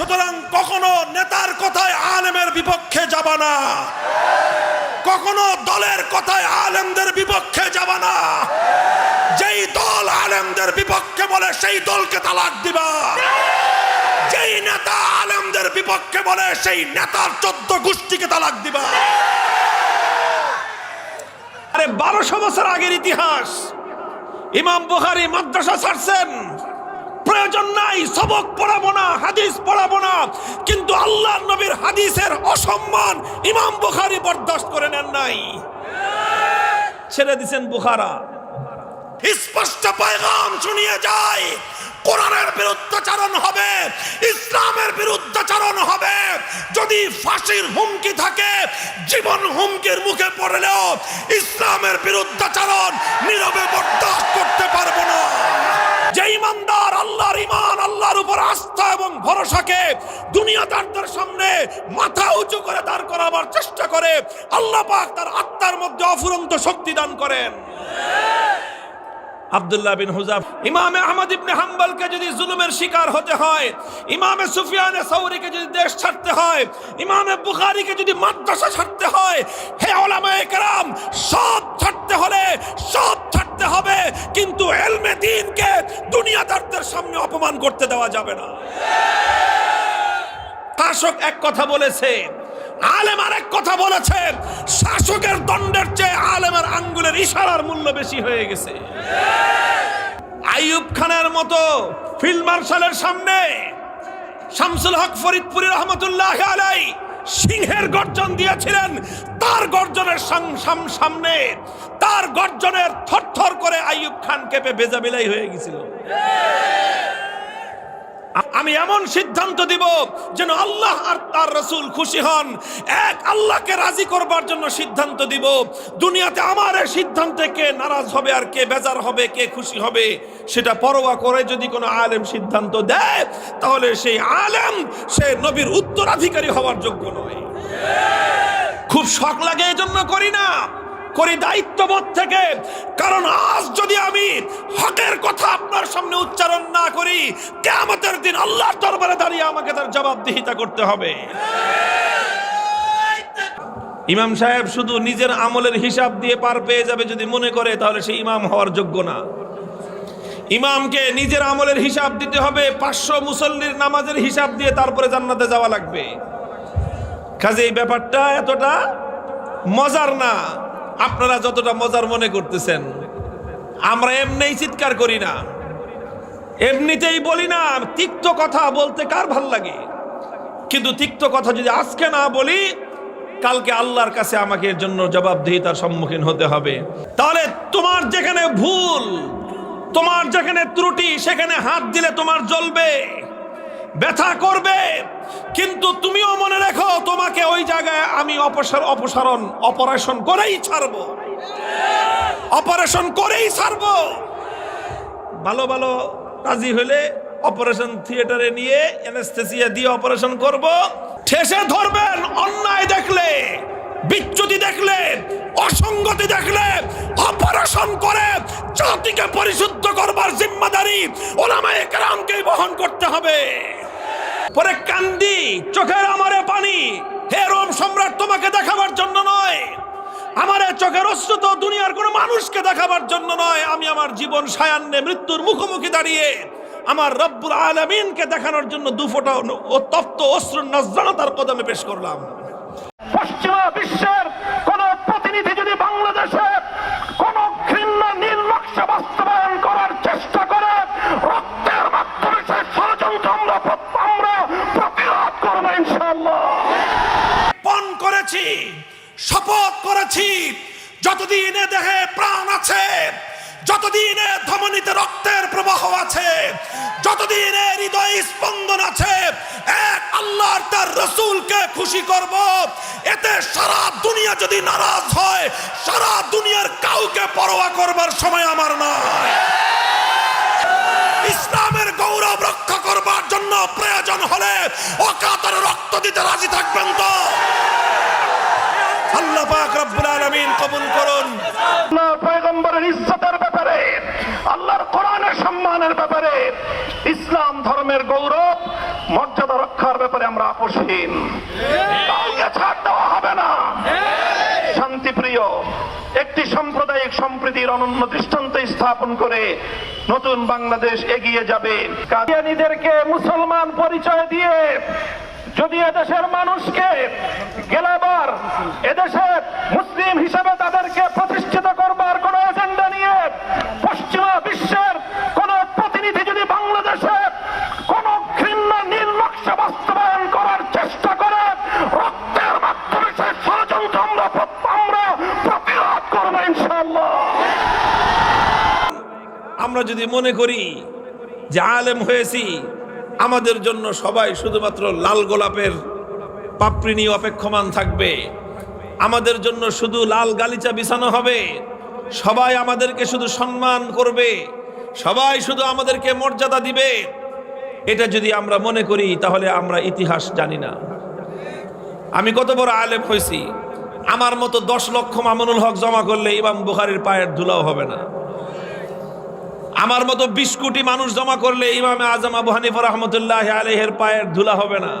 সুতরাং কখনো নেতার কথায় আলেমের বিপক্ষে যাবা না। কখনো দলের কথায় আলেমদের বিপক্ষে যাবা না। যেই দল আলেমদের বিপক্ষে বলে, সেই দলকে তালাক দিবা। যেই নেতা আলেমদের বিপক্ষে বলে, সেই নেতার চোদ্দ গোষ্ঠীকে তালাক দিবা। আরে বারোশো বছর আগের ইতিহাস। ইমাম বুখারি মাদ্রাসা ছাড়ছেন। প্রয়োজন নাই, সবক পড়াবো না, হাদিস পড়াবো না। কিন্তু আল্লাহ নবীর হাদিসের অসম্মান ইমাম বুখারি বরদাস্ত করে নেন নাই। ছেড়ে দিছেন বুখারা। স্পষ্ট পয়গাম শুনিয়ে যায়, কোরআনের বিরুদ্ধাচারণ হবে, ইসলামের বিরুদ্ধাচারণ হবে। যদি ফাঁসির হুমকি থাকে, জীবন হুমকির মুখে পড়লেও ইসলামের বিরুদ্ধাচারণ নীরবে বরদাস্ত করতে পারব না। যে ইমানদার আল্লাহর ইমান আল্লাহর উপর আস্থা এবং ভরসাকে দুনিয়াদারদের সামনে মাথা উঁচু করে দাঁড় করাবার চেষ্টা করে, আল্লাহ পাক তার আত্মার মধ্যে অফুরন্ত শক্তি দান করেন। আব্দুল্লাহ বিন হুজাফ, ইমামে আহমদ ইবনে হাম্বলকে যদি জুলুমের শিকার হতে হয়, ইমামে সুফিয়ানে সাউরিকে যদি দেশ ছাড়তে হয়, ইমামে বুখারীকে যদি মাদ্রাসা ছাড়তে হয়, হে ওলামায়ে কেরাম, সব ছাড়তে হলে সব কিন্তু এলমে দ্বীনকে দুনিয়াদারদের সামনে অপমান করতে দেওয়া যাবে না। শাসক এক কথা বলেছে আলেম আরেক কথা বলেছে, শাসকের দণ্ডের চেয়ে আলেমের আঙ্গুলের ইশারার মূল্য বেশি হয়ে গেছে। আইয়ুব খানের মতো ফিল্ড মার্শালের সামনে শামসুল হক ফরিদপুরি রহমতুল্লাহ আলাই সিংহের গর্জন দিয়েছিলেন। তার গর্জনের সাম- সাম- সামনে তার গর্জনের থরথর করে আইয়ুব খান কেঁপে বেজাবিলাই হয়ে গেছিল। আমি এমন সিদ্ধান্ত দিব যেন আল্লাহ আর তার রসুল খুশি হন। এক, আল্লাহকে রাজি করবার জন্য সিদ্ধান্ত দিব। দুনিয়াতে আমার এই সিদ্ধান্তে কে নারাজ হবে আর কে বেজার হবে, কে খুশি হবে, সেটা পরোয়া করে যদি কোনো আলেম সিদ্ধান্ত দেয়, তাহলে সেই আলেম সে নবীর উত্তরাধিকারী হওয়ার যোগ্য নয়। খুব শখ লাগে এই জন্য করি না। করি দায়িত্ববোধ থেকে। কারণ আজ যদি আমি হকের কথা আপনার সামনে উচ্চারণ না করি কেমতের দিন আল্লাহর দরবারে দাঁড়িয়ে আমাকে তার জবাবদিহিতা করতে হবে। ইমাম সাহেব শুধু নিজের আমলের হিসাব দিয়ে পার পেয়ে যাবে যদি মনে করে, তাহলে সে ইমাম হওয়ার যোগ্য না। ইমামকে নিজের আমলের হিসাব দিতে হবে, পাঁচশো মুসল্লির নামাজের হিসাব দিয়ে তারপরে জান্নাতে যাওয়া লাগবে। কাজে এই ব্যাপারটা এতটা মজার না। আপনারা যতটা মজার মনে করতেছেন, আমরা এমনিই চিৎকার করি না। এমনিতেই বলি না, তিক্ত কথা বলতে কার ভালো লাগে? কিন্তু তিক্ত কথা যদি আজকে না বলি, কালকে আল্লাহর কাছে আমাকে এর জন্য জবাবদিহিতার সম্মুখীন হতে হবে। তাহলে তোমার যেখানে ভুল, তোমার যেখানে ত্রুটি, সেখানে হাত দিলে তোমার জ্বলবে। ব্যথা করবে। কিন্তু তুমিও মনে রেখো, তোমাকে ওই জায়গায় আমি অপসার, অপসারণ, অপারেশন করেই ছাড়বো। অপারেশন করেই ছাড়বো। ভালো ভালো রাজি হলে অপারেশন থিয়েটারে নিয়ে অ্যানেস্থেসিয়া দিয়ে অপারেশন করব। ঠেসে ধরবেন, অন্যায় দেখলে, বিচ্যুতি দেখলে, অসঙ্গতি দেখলে, অপারেশন করে জাতিকে পরিশুদ্ধ করবার জিম্মাদারি ওলামায়ে কেরামকেই বহন করতে হবে। পরে কান্দি, চোখের আমারে পানি। হে রোম সম্রাট, তোমাকে দেখাবার জন্য নয়। আমার চোখের অশ্রু তো দুনিয়ার কোনো মানুষকে দেখাবার জন্য নয়। আমি আমার জীবন সায়ান্নে মৃত্যুর মুখোমুখি দাঁড়িয়ে আমার রব্বুল আলমিনকে দেখানোর জন্য দুফোটা ও তপ্ত অশ্রু নজরানতার কদমে পেশ করলাম। পশ্চিমা বিশ্বের কোন প্রতিনিধি যদি শপথ করেছি। যতদিনে দেহে প্রাণ আছে, যতদিন এ ধমনীতে রক্তের প্রবাহ আছে, যতদিন এ হৃদয় স্পন্দন আছে, এক আল্লাহর তার রসুলকে খুশি করব। এতে সারা দুনিয়া যদি নারাজ হয়, সারা দুনিয়ার কাউকে পরোয়া করবার সময় আমার নয় ইসলামের গৌরব রক্ষা করবার জন্য প্রয়োজন হলে অকাতরে রক্ত দিতে রাজি থাকবেন তো। আল্লাহ পয়গম্বরের ইজ্জতের ব্যাপারে, আল্লাহর কোরআনের সম্মানের ব্যাপারে, ইসলাম ধর্মের গৌরব, মর্যাদা রক্ষার ব্যাপারে আমরা আপোষহীন। ছাড় দেওয়া হবে না। শান্তিপ্রিয়, একটি সাম্প্রদায়িক সম্প্রীতির অনন্য দৃষ্টান্ত স্থাপন করে নতুন বাংলাদেশ এগিয়ে যাবে। কাদিয়ানীদেরকে মুসলমান পরিচয় দিয়ে যদি এদেশের মানুষকে এদেশে মুসলিম হিসেবে তাদেরকে প্রতিষ্ঠিত করবার কোন এজেন্ডা নিয়ে পশ্চিমা বিশ্বের কোন প্রতিনিধি যদি বাংলাদেশে কোন ঘৃণ্য নীল নকশা বাস্তবায়ন করার চেষ্টা করে রক্তের মাধ্যমে সেই ষড়যন্ত্র আমরা আমরা প্রতিরোধ করব ইনশাল্লাহ আমরা যদি মনে করি যে আলেম হয়েছি, আমাদের জন্য সবাই শুধুমাত্র লাল গোলাপের পাপড়ি নিয়ে অপেক্ষমান থাকবে। আমাদের জন্য শুধু লাল গালিচা বিছানো হবে। সবাই আমাদেরকে শুধু সম্মান করবে। সবাই শুধু আমাদেরকে মর্যাদা দিবে। এটা যদি আমরা মনে করি, তাহলে আমরা ইতিহাস জানি না। আমি কত বড় আলেম হয়েছি। আমার মতো দশ লক্ষ মামুনুল হক জমা করলে ইমাম বুখারির পায়ের ধুলাও হবে না। আমার মতো বিশ কোটি মানুষ জমা করলে ইমামে আজম আবু হানিফা রহমতুল্লাহ আলহের পায়ের ধুলা হবে না।